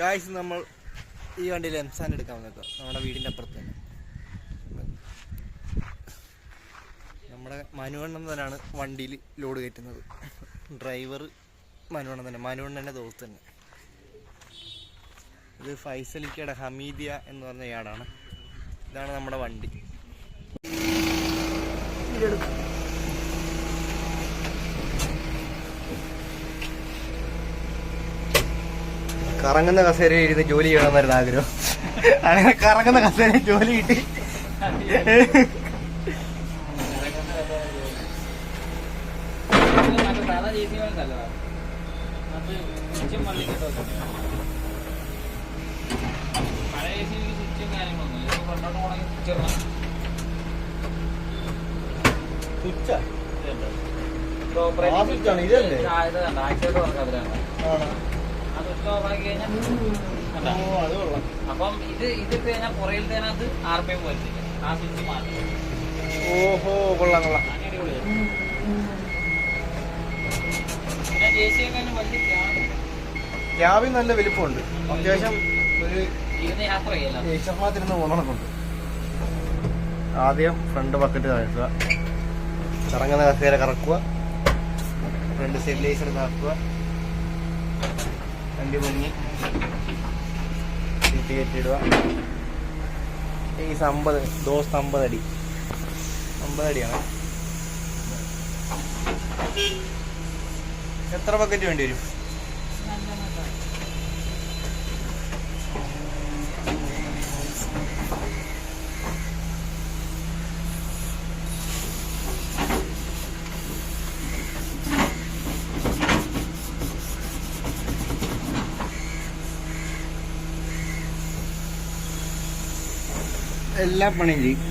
Guys നമ്മൾ ഈ വണ്ടിയിൽ എംസാൻ എടുക്കാൻ വന്നേക്കാം. നമ്മുടെ വീടിന്റെ അപ്പുറത്ത് തന്നെ. നമ്മുടെ മനുവണ്ണൻ തന്നെയാണ് വണ്ടിയിൽ ലോഡ് കയറ്റുന്നത്. ഡ്രൈവർ മനുവണ്ണൻ തന്നെ മനുവണ്ണന്റെ ദോസ് തന്നെ. ഇത് ഫൈസലിക്കയുടെ ഹമീദിയ എന്ന് പറഞ്ഞ ഇയാളാണ്. ഇതാണ് നമ്മുടെ വണ്ടി. കറങ്ങുന്ന കസേരയിൽ ഇരുന്ന് ജോലി ചെയ്യണമെന്നായിരുന്നു ആഗ്രഹം. അങ്ങനെ കറങ്ങുന്ന കസേരയിൽ ജോലി കിട്ടി. ഇതല്ലേ സ്വിച്ചും? മള്ളിക്കിട്ടോ പഴയ എ സിക്ക് സ്വിച്ചും കാര്യങ്ങളൊന്നും ഇല്ല ഇത് ഫ്രണ്ടോട്ട് പോകണമെങ്കിൽ സ്വിച്ച് ഇടണം ഇതുണ്ട്. ആ switch ആണ്, ഇതല്ലേ? ആ, ഇത് കണ്ടോ, ആക്സിലേറ്റർ വർക്ക് അതിലാണ്. ആ switch off ആക്കി കഴിഞ്ഞാൽ കണ്ടോ? അപ്പം ഇത് ഇതിട്ട് കഴിഞ്ഞാൽ പുറയിലത്തേനകത്ത് ആർ പി എം വരുത്തില്ല ആ സ്വിച്ച് മാറ്റും. ഓഹോ കൊള്ളാം കൊള്ളാം. അങ്ങനെ അടിപൊളിയാണ് പിന്നെ ജെ സി ഒക്കെ വലിയ ക്യാബ് ക്യാബിൻ നല്ല വലിപ്പമുണ്ട്. അത്യാവശ്യം ഒരു ഇരുന്ന് യാത്ര ചെയ്യല്ല ആദ്യം ഫ്രണ്ട് ബക്കറ്റ് താഴ്ത്തുക കറങ്ങുന്ന കസേര കറക്കുക. ഫ്രണ്ട് സ്റ്റെബിലൈസർ താക്കുക വണ്ടി പൊങ്ങി. സീറ്റ് കയറ്റിയിടുക. ഈ അമ്പത് ദോസ് അമ്പതടി. അമ്പതടിയാണ്? എത്ര ബക്കറ്റ് വേണ്ടി വരും? എല്ലാ പണിയും ചെയ്യും.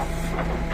ഈ സാധനം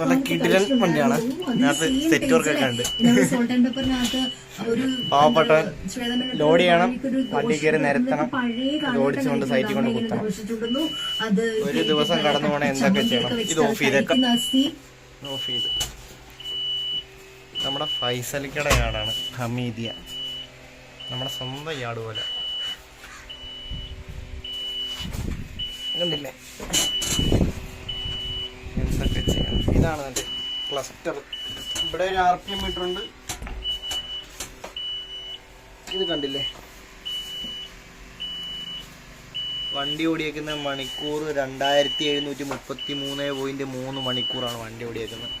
നല്ല കിടിലൻ. വണ്ടിയാണ്. ഒക്കെ ഉണ്ട്. ലോഡ് ചെയ്യണം, വണ്ടി കയറി നിരത്തണം, ഓടിച്ചുകൊണ്ട് സൈറ്റിൽ കൊണ്ട് കുത്തണം. ഒരു ദിവസം കടന്നു പോണേ എന്തൊക്കെ ചെയ്യണം? ഇത് off ചെയ്തേക്കാം. ഓഫ് ചെയ്ത് നമ്മുടെ ഫൈസലിക്കട യാർഡാണ് ഹമീദിയ നമ്മുടെ സ്വന്തം യാർഡ് പോലെ കണ്ടില്ലേ എന്തൊക്കെ ചെയ്യണം ഇതാണ് എന്റെ ക്ലസ്റ്റർ ഇവിടെ ഒരു ആർ പി എം മീറ്റർ ഉണ്ട് ഇത് കണ്ടില്ലേ? വണ്ടി ഓടിയേക്കുന്ന മണിക്കൂർ രണ്ടായിരത്തി എഴുന്നൂറ്റി മുപ്പത്തി മൂന്ന് പോയിന്റ് മൂന്ന് മണിക്കൂറാണ് വണ്ടി ഓടിയേക്കുന്നത്.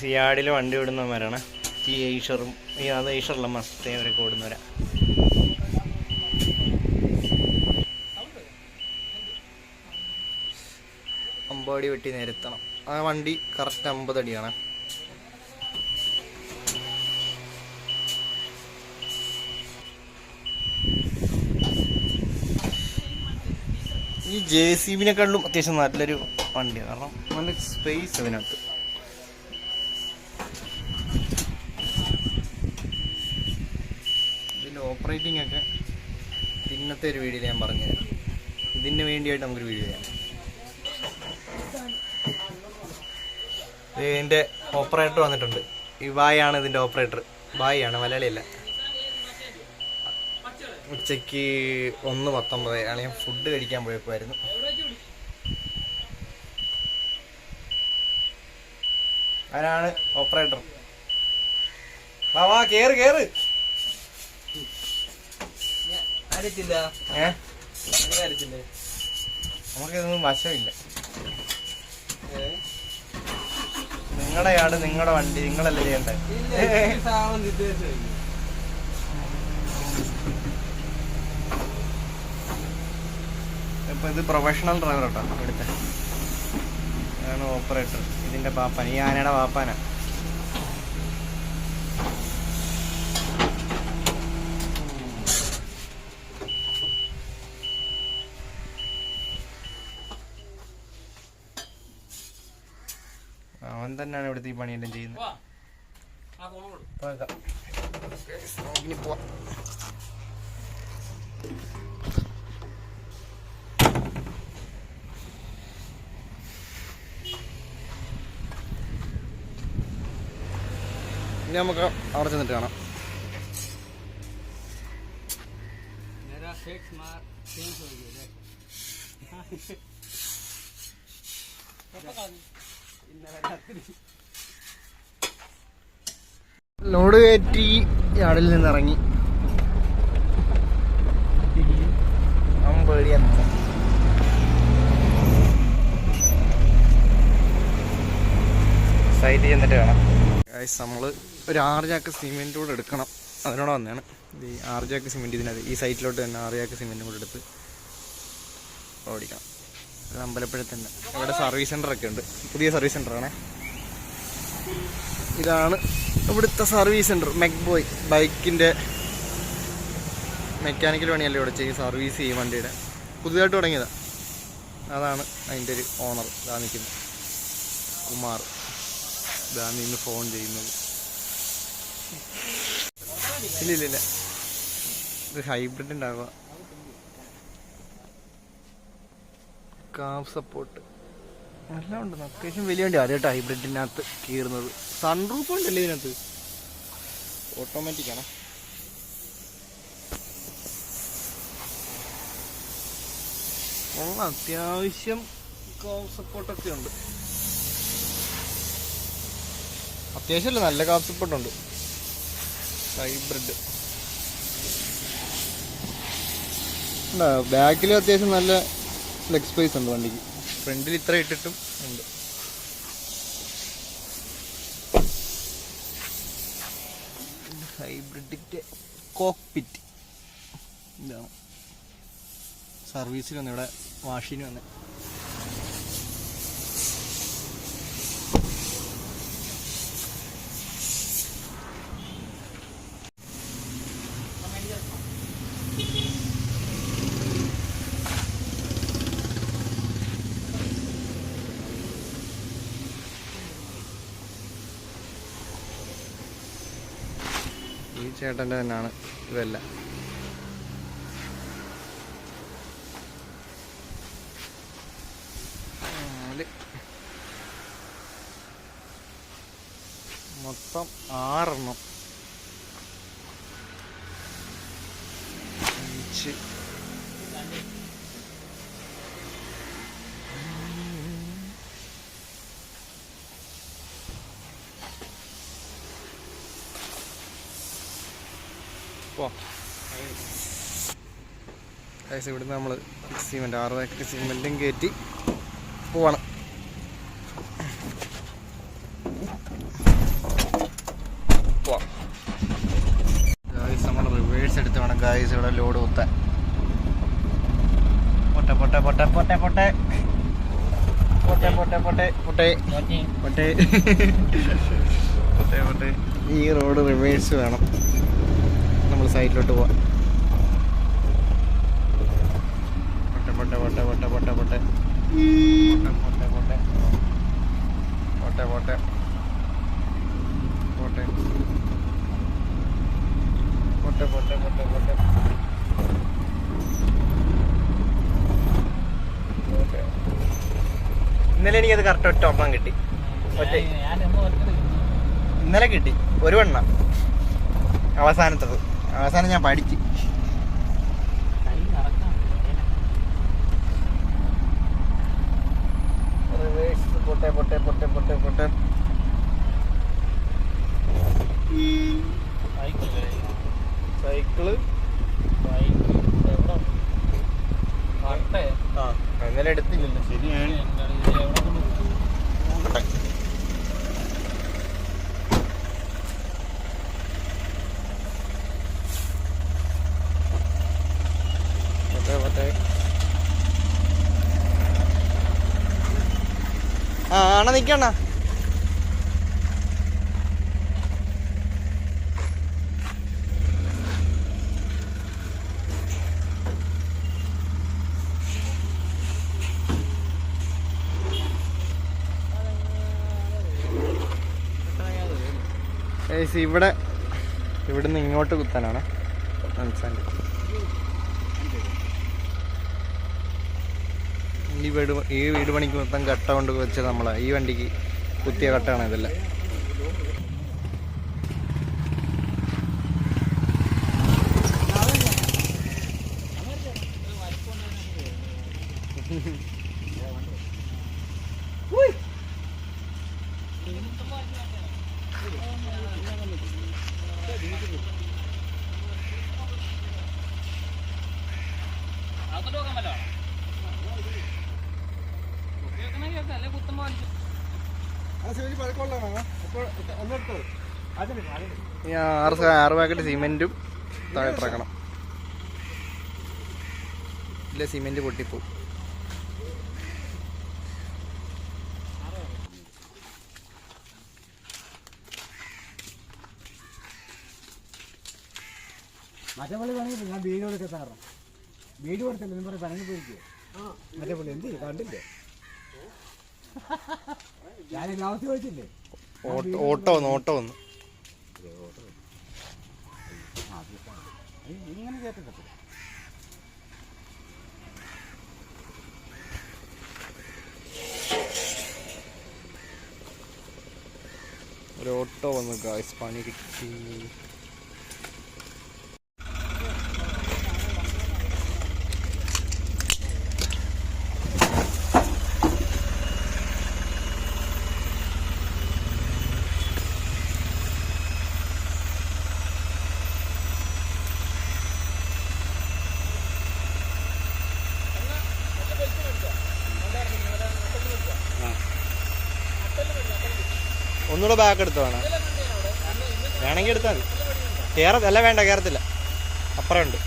സിയാഡിൽ വണ്ടി വിടുന്നവരാണ് ഈ ഏഷറും ഈ അത് ഐഷറുള്ള മസ്റ്റ് അവരൊക്കെ ഓടുന്നവരാ. അമ്പടി വെട്ടി നിരത്തണം. ആ വണ്ടി കറക്റ്റ് അമ്പത് അടിയാണ്. ഈ ജെ സി ബിനെക്കാളും അത്യാവശ്യം നല്ലൊരു വണ്ടിയാണ് കാരണം നല്ല സ്പേസ് അതിനകത്ത് ഓപ്പറേറ്റിംഗ് ഒക്കെ ഇന്നത്തെ ഒരു വീഡിയോ ഞാൻ പറഞ്ഞുതരാം ഇതിന് വേണ്ടിയായിട്ട് നമുക്കൊരു വീഡിയോ ചെയ്യാം. ഇതിന്റെ ഓപ്പറേറ്റർ വന്നിട്ടുണ്ട്. ഈ ബായാണ് ഇതിന്റെ ഓപ്പറേറ്റർ ബായ് ആണ് മലയാളിയല്ല. ഉച്ചയ്ക്ക് ഒന്ന് പത്തൊമ്പത് ആണ് ഞാൻ ഫുഡ് കഴിക്കാൻ പോയപ്പോയിരുന്നു ആരാണ് ഓപ്പറേറ്റർ വാ വാ കേറ് കേറ്. നമുക്കിതൊന്നും വശമില്ല. നിങ്ങളുടെ ആട് നിങ്ങളുടെ വണ്ടി നിങ്ങളല്ലേ ചെയ്യണ്ടേ ഇപ്പൊ ഇത് പ്രൊഫഷണൽ ഡ്രൈവർ കേട്ടോ ഇവിടുത്തെ. അതാണ് ഓപ്പറേറ്റർ ഇതിന്റെ പാപ്പാൻ ഈ ആനയുടെ പാപ്പാനാ. തന്നെയാണ് ഇവിടുത്തെ ഈ പണിയെല്ലാം ചെയ്യുന്നത്. ഇനി പോവാം. ഇനി നമുക്ക് അവിടെ ചെന്നിട്ട് കാണാം. ലോഡ് കയറ്റി യാർഡിൽ നിന്ന് ഇറങ്ങി സൈറ്റിൽ ചെന്നിട്ട് നമ്മൾ നമ്മൾ ഒരു ആറ് ചാക്ക് സിമെന്റ് കൂടെ എടുക്കണം. അതിനോട് വന്നാണ് ഈ ആറ് ചാക്ക് സിമെന്റ് ഇതിനകത്ത്. ഈ സൈറ്റിലോട്ട് തന്നെ ആറ് ചാക്ക് സിമെന്റും കൂടെ എടുത്ത് ഓടിക്കണം. ഇത് അമ്പലപ്പുഴ ഇവിടെ സർവീസ് സെന്റർ ഒക്കെ ഉണ്ട്. പുതിയ സർവീസ് സെന്റർ ആണേ ഇതാണ് ഇവിടുത്തെ സർവീസ് സെന്റർ മെക് ബോയ് ബൈക്കിന്റെ മെക്കാനിക്കൽ പണിയല്ലേ ഇവിടെ ചെയ്യും സർവീസ് ചെയ്യും വണ്ടിയുടെ. പുതിയതായിട്ട് തുടങ്ങിയതാണ് അതാണ് അതിന്റെ ഒരു ഓണർ. ഇതാ നിൽക്കുന്നത് കുമാർ. ഇതാ നിന്ന് ഫോൺ ചെയ്യുന്നത്. ഇല്ല ഇല്ല ഇത് ഹൈബ്രിഡ് ഉണ്ടാവുക. കാവ് സപ്പോർട്ട് എല്ലാം ഉണ്ട്. അത്യാവശ്യം വലിയ വണ്ടി. ആദ്യമായിട്ട് ഹൈബ്രിഡിനകത്ത് കീറുന്നത് സൺറൂഫ് ഉണ്ടല്ലേ ഇതിനകത്ത്? ഓട്ടോമാറ്റിക് ആണ്? അത്യാവശ്യം കാവ് സപ്പോർട്ടൊക്കെ ഉണ്ട്. അത്യാവശ്യമല്ല നല്ല കാവ് സപ്പോർട്ടുണ്ട് ഹൈബ്രിഡ് ബാക്കിൽ അത്യാവശ്യം നല്ല ലെഗ് സ്പേസ് ഉണ്ട് വണ്ടിക്ക്. ഫ്രണ്ടിൽ ഇത്ര ഇട്ടിട്ടും ഉണ്ട്. ഹൈബ്രിഡിന്റെ കോക്പിറ്റ് ഇതാണ് സർവീസിൽ വന്ന് ഇവിടെ വാഷിന് വന്ന്. ചേട്ടന്റെ തന്നെയാണ് ഇതെല്ലാം. മൊത്തം ആറെണ്ണം. പോവാം ഗൈസ് ഇവിടുന്ന് നമ്മൾ സിമെന്റ് ആറ് പാക്കറ്റ് സിമെന്റും കയറ്റി പോവാണ്. പോവാം. ഗായ്സ് നമ്മൾ റിവേഴ്സ് എടുത്ത് വേണം ഗായ്സ് ഇവിടെ ലോഡ് കുത്താൻ. പൊട്ടെ പൊട്ടെ പൊട്ടെ പൊട്ടെ പൊട്ടെ. പൊട്ടെ പൊട്ടെ പൊട്ടെ പൊട്ടെ. പൊട്ടെ. പൊട്ടെ. പൊട്ടെ ഈ റോഡ് റിവേഴ്സ് വേണം. നമ്മൾ സൈഡിലോട്ട് പോവാം. പൊട്ടെ പൊട്ടെ പൊട്ടെ പൊട്ടെ പൊട്ടെ പൊട്ടെ. പൊട്ടെ പൊട്ടെ. പൊട്ടെ പൊട്ടെ. പൊട്ടെ. പൊട്ടെ പൊട്ടെ പൊട്ടെ പോട്ടെ. ഇന്നലെ എനിക്കത് കറക്റ്റ് ഒറ്റ ഒപ്പം കിട്ടി. ഒറ്റ. ഇന്നലെ കിട്ടി. ഒരു വെണ്ണ. അവസാനത്തത്. അവസാനം ഞാൻ പഠിച്ച്. റിവേഴ്സ് പൊട്ടെ പൊട്ടെ പൊട്ടെ പൊട്ടെ പൊട്ടെ. സൈക്കിൾ സൈക്കിൾ ബൈക്ക് എവിടെ പട്ടേ ആ ഇന്നലെ എടുത്തില്ലല്ലോ ശരിയാണ്. നിൽക്കണ ഇവിടെ ഇവിടുന്ന് ഇങ്ങോട്ട് കുത്താനാണ്? മനസ്സിലായി ഈ വീട് ഈ വീട് പണിക്ക് മൊത്തം കട്ട കൊണ്ട് വെച്ച നമ്മളെ ഈ വണ്ടിക്ക് കുത്തിയ കട്ടാണ് ഇതെല്ലാം അത് വെക്കാൻ പറ്റുമോ? ഈ ആറ് ആറ് പാക്കറ്റ് സിമെന്റും താഴെ ഇല്ല സിമെന്റ് പൊട്ടിപ്പോവും. മറ്റേ പള്ളി ഞാൻ വീട് കൊടുക്കാറ് വീട് കൊടുത്തില്ല പറയും പണങ്ങി പോയിരിക്കുക മറ്റേ പള്ളി എന്ത് കണ്ടില്ലേ? ചോദിച്ചില്ലേ? ഓട്ടോ വന്നു ഓട്ടോ വന്നു. ഇങ്ങനെ ഒരു ഓട്ടോ വന്നു ഗായ്സ് പണി കിട്ടി. ഒന്നുകൂടെ ബാക്ക് എടുത്ത് വേണം. വേണമെങ്കിൽ എടുത്താൽ മതി. കയറ അല്ല വേണ്ട കയറത്തില്ല അപ്പുറമുണ്ട്.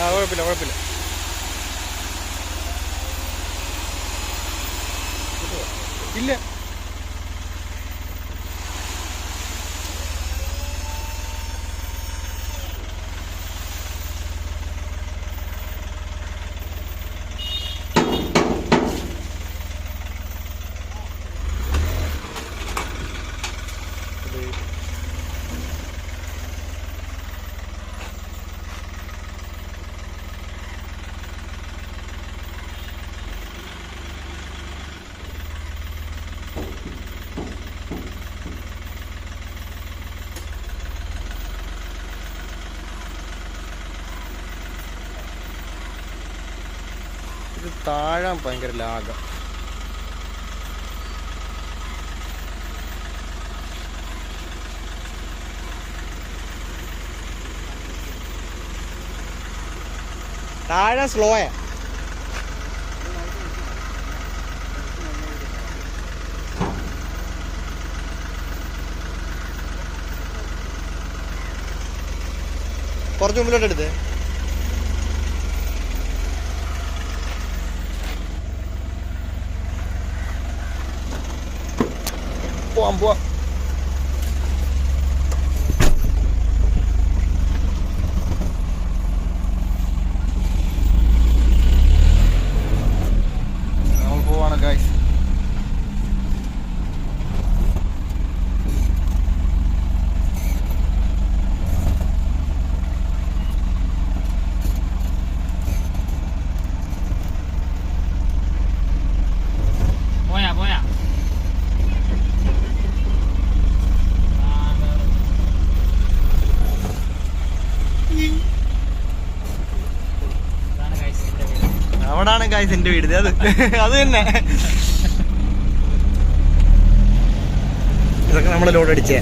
ആ കുഴപ്പമില്ല കുഴപ്പമില്ല. ഇല്ല ഇത് ഇത് താഴാൻ ഭയങ്കര ലാഗം. താഴെ സ്ലോയാ കുറച്ച് മുമ്പിലോട്ട് എടുത്ത് com uma boa. കായ്സ് എന്റെ വീട്. അത് അത് തന്നെ. ഇതൊക്കെ നമ്മൾ ലോഡ് അടിച്ചേ.